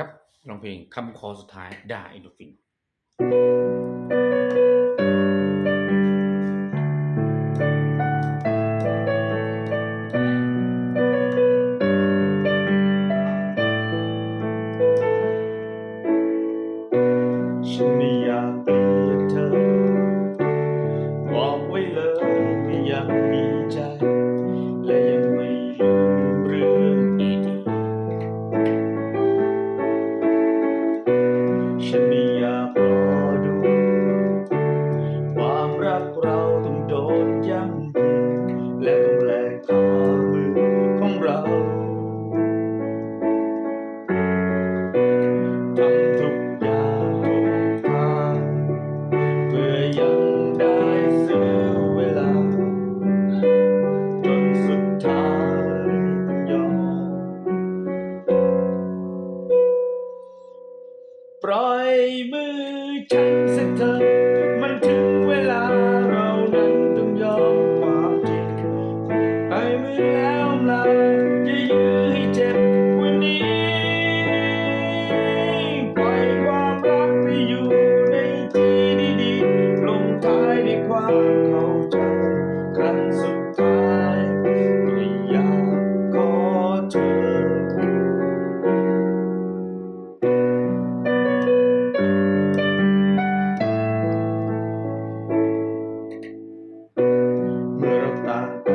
ครับลองเพลงคำคอสุดท้ายด่าอินโดฟิน ปล่อยมือฉันสักเธอมัน Bye.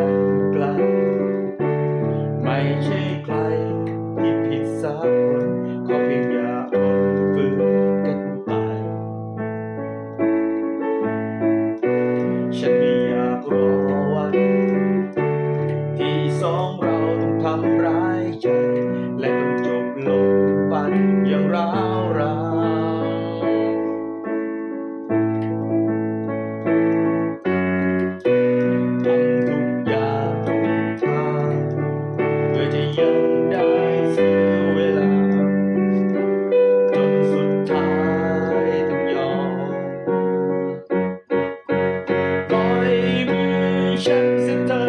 Hashem is